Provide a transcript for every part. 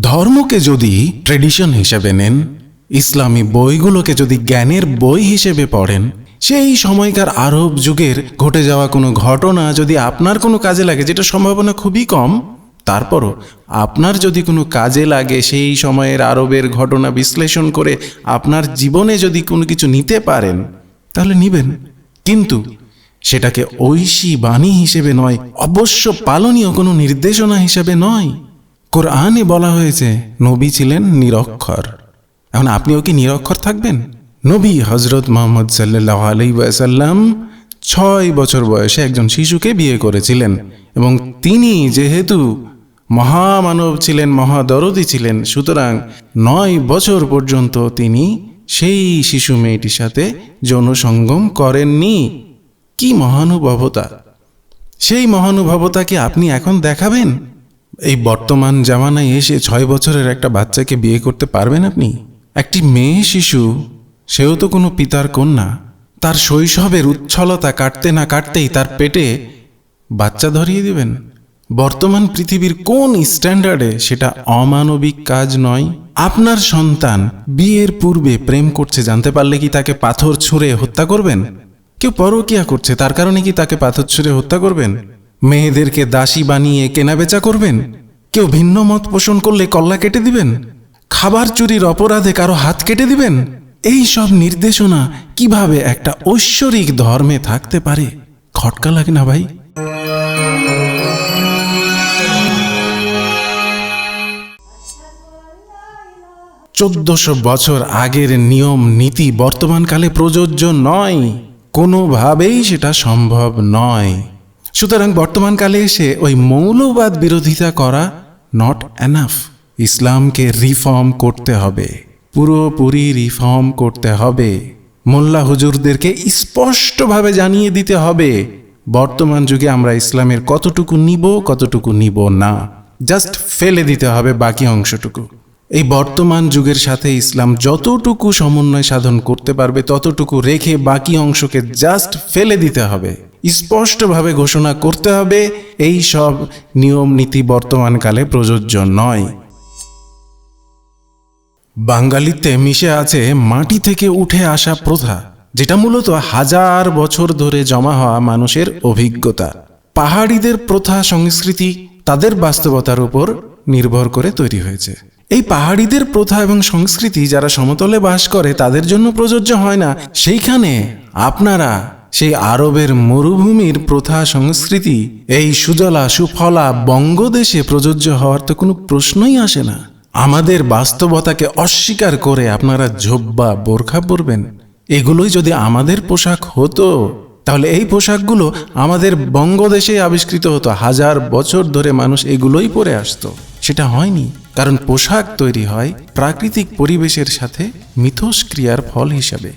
ধর্মকে যদি ট্রেডিশন হিসেবে নেন, ইসলামী বইগুলোকে যদি জ্ঞানের বই হিসেবে পড়েন, সেই সময়কার আরব যুগের ঘটে যাওয়া কোনো ঘটনা যদি আপনার কোনো কাজে লাগে, যেটা সম্ভাবনা খুবই কম, তারপরও আপনার যদি কোনো কাজে লাগে সেই সময়ের আরবের ঘটনা বিশ্লেষণ করে আপনার জীবনে যদি কোনো কিছু নিতে পারেন, তাহলে নিবেন। কিন্তু সেটাকে ঐশী বাণী হিসেবে নয়, অবশ্য পালনীয় কোনো নির্দেশনা হিসেবে নয়। কোরআনে বলা হয়েছে, নবী ছিলেন নিরক্ষর। এখন আপনিও কি নিরক্ষর থাকবেন? নবী হজরত মোহাম্মদ সাল্লাহ আলাইসাল্লাম ছয় বছর বয়সে একজন শিশুকে বিয়ে করেছিলেন এবং তিনি যেহেতু মহামানব ছিলেন, মহাদরদি ছিলেন, সুতরাং নয় বছর পর্যন্ত তিনি সেই শিশু মেয়েটির সাথে যৌন সঙ্গম করেননি। কি মহানুভবতা? সেই মহানুভবতা কি আপনি এখন দেখাবেন? এই বর্তমান জামানায় এসে ছয় বছরের একটা বাচ্চাকে বিয়ে করতে পারবেন আপনি? একটি মেয়ে শিশু, সেও তো কোনো পিতার কন্যা। তার শৈশবের উচ্ছলতা কাটতে না কাটতেই তার পেটে বাচ্চা ধরিয়ে দিবেন। বর্তমান পৃথিবীর কোন স্ট্যান্ডার্ডে সেটা অমানবিক কাজ নয়। আপনার সন্তান বিয়ের পূর্বে প্রেম করছে, জানতে পারলে কি তাকে পাথর ছুঁড়ে হত্যা করবেন? কেউ পরকিয়া করছে, তার কারণে কি তাকে পাথর ছুঁড়ে হত্যা করবেন? মেয়েদেরকে দাসী বানিয়ে কেনাবেচা করবেন? কেউ ভিন্ন মত পোষণ করলে কল্লা কেটে দিবেন? খাবার চুরির অপরাধে কারও হাত কেটে দিবেন? এই সব নির্দেশনা কীভাবে একটা ঐশ্বরিক ধর্মে থাকতে পারে? খটকা লাগে না ভাই? চোদ্দশো বছর আগের নিয়ম, নীতি বর্তমানকালে প্রযোজ্য নয়। কোনোভাবেই সেটা সম্ভব নয়। সুতরাং বর্তমানকালে এসে ওই মৌলবাদ বিরোধিতা করা নট এনাফ ইসলামকে রিফর্ম করতে হবে। পুরোপুরি রিফর্ম করতে হবে। মোল্লা হুজুরদেরকে স্পষ্টভাবে জানিয়ে দিতে হবে, বর্তমান যুগে আমরা ইসলামের কতটুকু নিব কতটুকু নিব না। জাস্ট ফেলে দিতে হবে বাকি অংশটুকু। এই বর্তমান যুগের সাথে ইসলাম যতটুকু সমন্বয় সাধন করতে পারবে, ততটুকু রেখে বাকি অংশকে জাস্ট ফেলে দিতে হবে। স্পষ্টভাবে ঘোষণা করতে হবে, এই সব নিয়ম নীতি বর্তমানকালে প্রযোজ্য নয়। বাঙালিতে মিশে আছে মাটি থেকে উঠে আসা প্রথা, যেটা মূলত হাজার বছর ধরে জমা হওয়া মানুষের অভিজ্ঞতা। পাহাড়িদের প্রথা সংস্কৃতি তাদের বাস্তবতার উপর নির্ভর করে তৈরি হয়েছে। এই পাহাড়িদের প্রথা এবং সংস্কৃতি যারা সমতলে বাস করে, তাদের জন্য প্রযোজ্য হয় না। সেইখানে আপনারা সেই আরবের মরুভূমির প্রথা সংস্কৃতি, এই সুজলা সুফলা বঙ্গদেশে প্রযোজ্য হওয়ার তো কোনো প্রশ্নই আসে না। আমাদের বাস্তবতাকে অস্বীকার করে আপনারা ঝোব্বা, বোরখা পরবেন। এগুলোই যদি আমাদের পোশাক হতো, তাহলে এই পোশাকগুলো আমাদের বঙ্গদেশে আবিষ্কৃত হতো। হাজার বছর ধরে মানুষ এগুলোই পরে আসতো। সেটা হয়নি, কারণ পোশাক তৈরি হয় প্রাকৃতিক পরিবেশের সাথে মিথস্ক্রিয়ার ফল হিসাবে।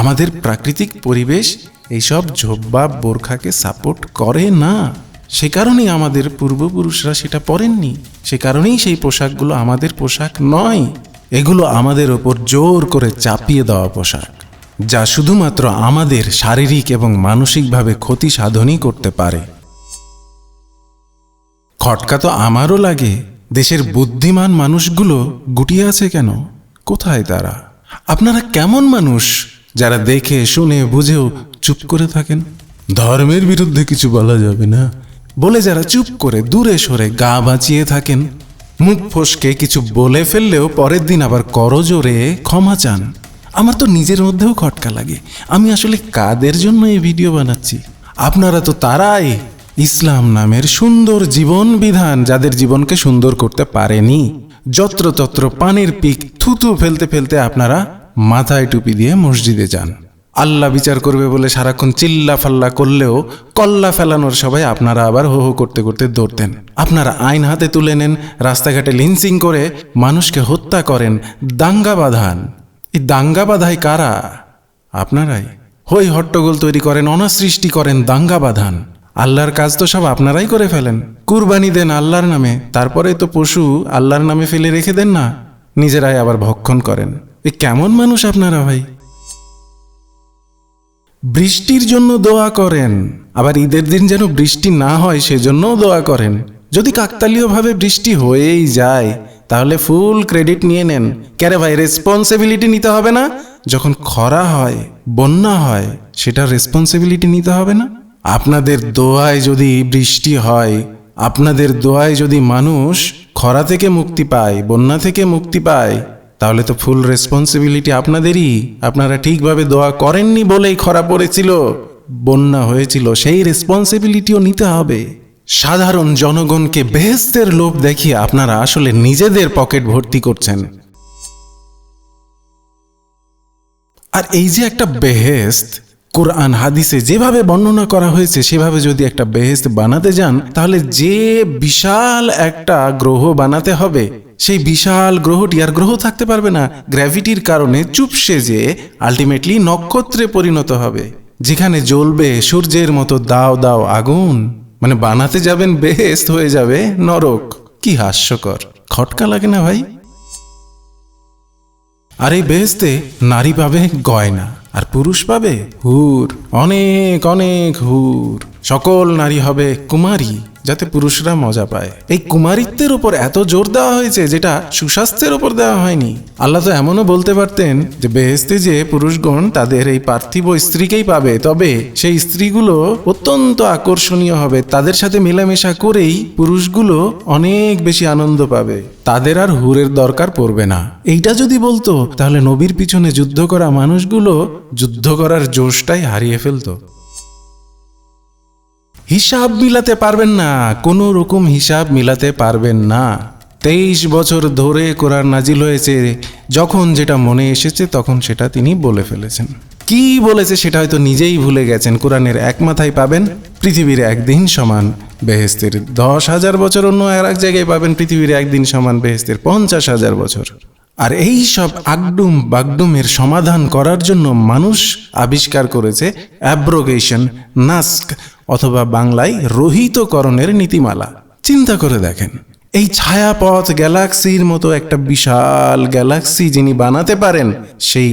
আমাদের প্রাকৃতিক পরিবেশ এইসব ঝোব্বা বোরখাকে সাপোর্ট করে না। সে কারণেই আমাদের পূর্বপুরুষরা সেটা পরেননি। সে কারণেই সেই পোশাকগুলো আমাদের পোশাক নয়। এগুলো আমাদের ওপর জোর করে চাপিয়ে দেওয়া পোশাক, যা শুধুমাত্র আমাদের শারীরিক এবং মানসিকভাবে ক্ষতি সাধনই করতে পারে। খটকা তো আমারও লাগে। দেশের বুদ্ধিমান মানুষগুলো গুটিয়ে আছে কেন? কোথায় তারা? আপনারা কেমন মানুষ যারা দেখে, শুনে, বুঝেও চুপ করে থাকেন। ধর্মের বিরুদ্ধে কিছু বলা যাবে না। বলে যারা চুপ করে দূরে সরে গা বাঁচিয়ে থাকেন, মুখ ফসকে কিছু বলে ফেললেও পরের দিন আবার করজোরে ক্ষমা চান। আমার তো নিজের মধ্যেও খটকা লাগে। আমি আসলে কাদের জন্য এই ভিডিও বানাচ্ছি? আপনারা তো তারাই ইসলাম নামের সুন্দর জীবন বিধান যাদের জীবনকে সুন্দর করতে পারেনি। যত্রতত্র পানির পিক থুতু ফেলতে ফেলতে আপনারা মাথায় টুপি দিয়ে মসজিদে যান। আল্লাহ বিচার করবে বলে সারাক্ষণ চিল্লা ফাল্লা করলেও কল্লা ফেলানোর সবাই আপনারা আবার হো হো করতে করতে দৌড়তেন। আপনারা আইন হাতে তুলে নেন, রাস্তাঘাটে লিন্সিং করে মানুষকে হত্যা করেন, দাঙ্গা বাঁধান। এই দাঙ্গা বাঁধায় কারা? আপনারাই। হই হট্টগোল তৈরি করেন, অনাসৃষ্টি করেন, দাঙ্গা বাঁধান। আল্লাহর কাজ তো সব আপনারাই করে ফেলেন। কুরবানি দেন আল্লাহর নামে, তারপরে তো পশু আল্লাহর নামে ফেলে রেখে দেন না। নিজেরাই আবার ভক্ষণ করেন। এ কেমন মানুষ আপনারা ভাই? বৃষ্টির জন্য দোয়া করেন। আবার ঈদের দিন যেন বৃষ্টি না হয়, সেজন্যও দোয়া করেন। যদি কাকতালীয়ভাবে বৃষ্টি হয়েই যায়, তাহলে ফুল ক্রেডিট নিয়ে নেন। ক্যারে ভাই রেসপন্সিবিলিটি নিতে হবে না? যখন খরা হয়, বন্যা হয়, সেটার রেসপন্সিবিলিটি নিতে হবে না? আপনাদের দোয়ায় যদি বৃষ্টি হয়, আপনাদের দোয়ায় যদি মানুষ খরা থেকে মুক্তি পায়, বন্যা থেকে মুক্তি পায় তাহলে তো ফুল রেসপন্সিবিলিটি আপনাদেরই। আপনারা ঠিকভাবে দোয়া করেননি বলেই খরা পড়েছিল। বন্যা হয়েছিল, সেই রেসপন্সিবিলিটিও নিতে হবে। সাধারণ জনগণকে বেহেস্তের লোভ দেখিয়ে আপনারা আসলে নিজেদের পকেট ভর্তি করছেন। আর এই যে একটা বেহেস্ত কোরআন, হাদিসে যেভাবে বর্ণনা করা হয়েছে, সেভাবে যদি একটা বেহেস্ত বানাতে যান, তাহলে যে বিশাল একটা গ্রহ বানাতে হবে, সেই বিশাল গ্রহটি আর গ্রহ থাকতে পারবে না। গ্র্যাভিটির কারণে চুপসে যে আলটিমেটলি নক্ষত্রে পরিণত হবে, যেখানে জ্বলবে সূর্যের মতো দাও দাও আগুন মানে বানাতে যাবেন বেহেস্ত হয়ে যাবে নরক। কি হাস্যকর। খটকা লাগে না ভাই? আর এই বেহেস্তে নারী পাবে গয়না। আর পুরুষ পাবে হুর অনেক অনেক হুর। সকল নারী হবে কুমারী। যাতে পুরুষরা মজা পায়। এই কুমারিত্বের উপর এত জোর দেওয়া হয়েছে যেটা সুস্বাস্থ্যের উপর দেওয়া হয়নি। আল্লাহ তো এমনও বলতে পারতেন যে বেহেস্তে যে পুরুষগণ তাদের এই পার্থিব স্ত্রীকেই পাবে, তবে সেই স্ত্রীগুলো অত্যন্ত আকর্ষণীয় হবে। তাদের সাথে মেলামেশা করেই পুরুষগুলো অনেক বেশি আনন্দ পাবে। তাদের আর হুরের দরকার পড়বে না। এইটা যদি বলতো, তাহলে নবীর পিছনে যুদ্ধ করা মানুষগুলো যুদ্ধ করার জোশটাই হারিয়ে ফেলতো। হিসাব মিলাতে পারবেন না, কোনো রকম হিসাব মিলাতে পারবেন না। তেইশ বছর ধরে কোরআন নাজিল হয়েছে, যখন যেটা মনে এসেছে তখন সেটা তিনি বলে ফেলেছেন। কি বলেছে সেটা হয়তো নিজেই ভুলে গেছেন, কোরআনের এক মাথায় পাবেন, পৃথিবীর একদিন সমান বেহেস্তের দশ হাজার বছর অন্য আর এক জায়গায় পাবেন, পৃথিবীর একদিন সমান বেহেস্তের পঞ্চাশ হাজার বছর। আর এই সব আগডুম বাগডুমের সমাধান করার জন্য মানুষ আবিষ্কার করেছে অ্যাব্রোগেশন নাস্ক, অথবা বাংলায় রহিতকরণের নীতিমালা। চিন্তা করে দেখেন, এই ছায়াপথ গ্যালাক্সির মতো একটা বিশাল গ্যালাক্সি যিনি বানাতে পারেন, সেই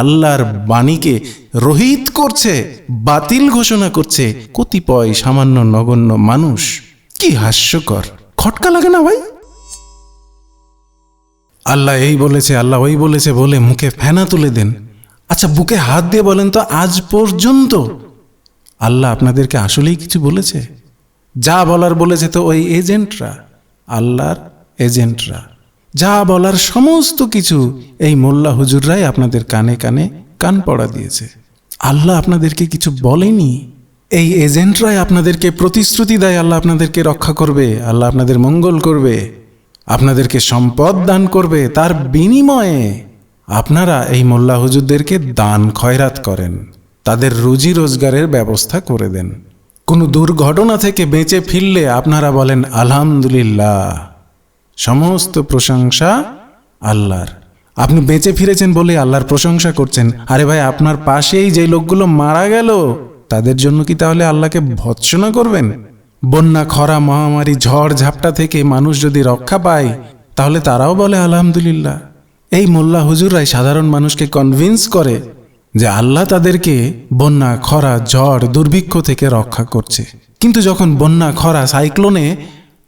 আল্লাহর বাণীকে রহিত করছে, বাতিল ঘোষণা করছে কতিপয় সামান্য নগণ্য মানুষ। কি হাস্যকর। খটকা লাগে না ভাই? আল্লাহ এই বলেছে, আল্লাহ ওই বলেছে বলে মুখে ফেনা তুলে দেন। আচ্ছা বুকে হাত দিয়ে বলেন তো, আজ পর্যন্ত আল্লাহ আপনাদেরকে আসলেই কিছু বলেছে? যা বলার বলেছে তো ওই এজেন্টরা, আল্লাহর এজেন্টরা। যা বলার সমস্ত কিছু এই মোল্লা হুজুররাই আপনাদের কানে কানে কান পড়া দিয়েছে। আল্লাহ আপনাদেরকে কিছু বলেনি? এই এজেন্টরাই আপনাদেরকে প্রতিশ্রুতি দেয়, আল্লাহ আপনাদেরকে রক্ষা করবে, আল্লাহ আপনাদের মঙ্গল করবে। আপনাদেরকে সম্পদ দান করবে তার বিনিময়ে আপনারা এই মোল্লা হুজুরদেরকে দান খয়রাত করেন, তাদের রুজি রোজগারের ব্যবস্থা করে দেন। কোনো দুর্ঘটনা থেকে বেঁচে ফিরলে আপনারা বলেন, আলহামদুলিল্লাহ। সমস্ত প্রশংসা আল্লাহর। আপনি বেঁচে ফিরেছেন বলে আল্লাহর প্রশংসা করছেন। আরে ভাই, আপনার পাশেই যে লোকগুলো মারা গেল, তাদের জন্য কি তাহলে আল্লাহকে ভৎসনা করবেন? বন্যা, খরা, মহামারী, ঝড়, ঝাপটা থেকে মানুষ যদি রক্ষা পায়, তাহলে তারাও বলে আলহামদুলিল্লাহ। এই মোল্লা হুজুরাই সাধারণ মানুষকে কনভিন্স করে যে আল্লাহ তাদেরকে বন্যা, খরা, ঝড়, দুর্ভিক্ষ থেকে রক্ষা করছে। কিন্তু যখন বন্যা, খরা, সাইক্লোনে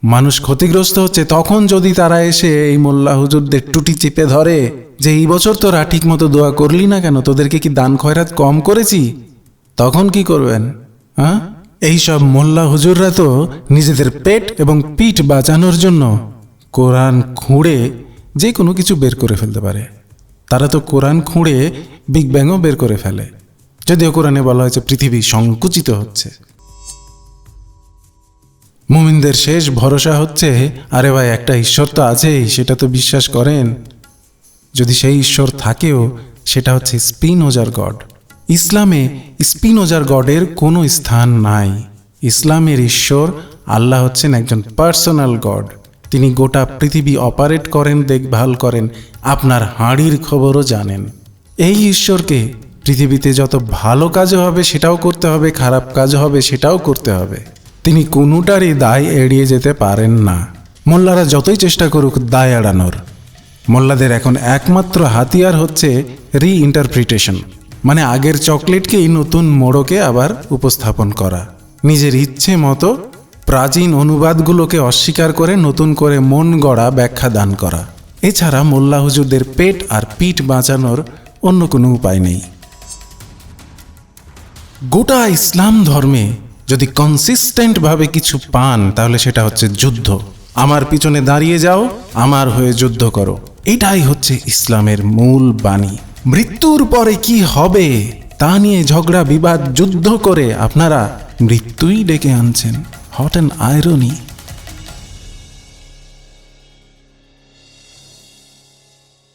মানুষ ক্ষতিগ্রস্ত হচ্ছে, তখন যদি তারা এসে এই মোল্লা হুজুরদের টুটি চেপে ধরে যে, এই বছর তোরা ঠিক মতো দোয়া করলি না কেন? তোদেরকে কি দান খয়রাত কম করেছি? তখন কি করবেন? হ্যাঁ এইসব মোল্লা হুজুররা তো নিজেদের পেট এবং পিঠ বাঁচানোর জন্য কোরআন খুঁড়ে যে কোনো কিছু বের করে ফেলতে পারে। তারা তো কোরআন খুঁড়ে বিগ ব্যাংও বের করে ফেলে। যদিও কোরআনে বলা হয়েছে পৃথিবী সংকুচিত হচ্ছে। মুমিনদের শেষ ভরসা হচ্ছে, আরে ভাই, একটা ঈশ্বর তো আছেই, সেটা তো বিশ্বাস করেন। যদি সেই ঈশ্বর থাকেও, সেটা হচ্ছে স্পিন ওজার গড। ইসলামে স্পিনোজার গডের কোনো স্থান নাই। ইসলামের ঈশ্বর আল্লাহ হচ্ছেন একজন পার্সোনাল গড। তিনি গোটা পৃথিবী অপারেট করেন, দেখভাল করেন, আপনার হাঁড়ির খবরও জানেন। এই ঈশ্বরকে পৃথিবীতে যত ভালো কাজ হবে সেটাও করতে হবে, খারাপ কাজ হবে সেটাও করতে হবে। তিনি কোনোটারই দায় এড়িয়ে যেতে পারেন না। মোল্লারা যতই চেষ্টা করুক দায় এড়ানোর। মোল্লাদের এখন একমাত্র হাতিয়ার হচ্ছে রিইন্টারপ্রিটেশন মানে আগের চকলেটকেই নতুন মোড়কে আবার উপস্থাপন করা। নিজের ইচ্ছে মতো প্রাচীন অনুবাদগুলোকে অস্বীকার করে নতুন করে মন গড়া ব্যাখ্যা দান করা। এছাড়া মোল্লা হুজুরদের পেট আর পিঠ বাঁচানোর অন্য কোনো উপায় নেই। গোটা ইসলাম ধর্মে যদি কনসিস্টেন্টভাবে কিছু পান, তাহলে সেটা হচ্ছে যুদ্ধ। আমার পিছনে দাঁড়িয়ে যাও, আমার হয়ে যুদ্ধ করো। এটাই হচ্ছে ইসলামের মূল বাণী। মৃত্যুর পরে কি হবে তা নিয়ে ঝগড়া, বিবাদ, যুদ্ধ করে আপনারা মৃত্যুই ডেকে আনছেন। Hot and irony